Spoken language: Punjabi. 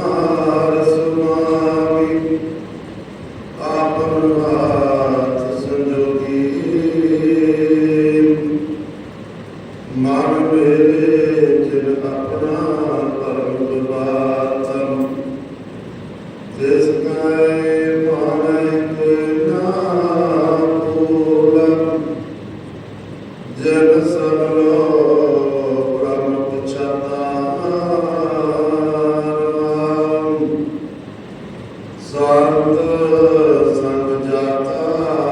Senhor. ਸੰਤ ਜਗਤਾ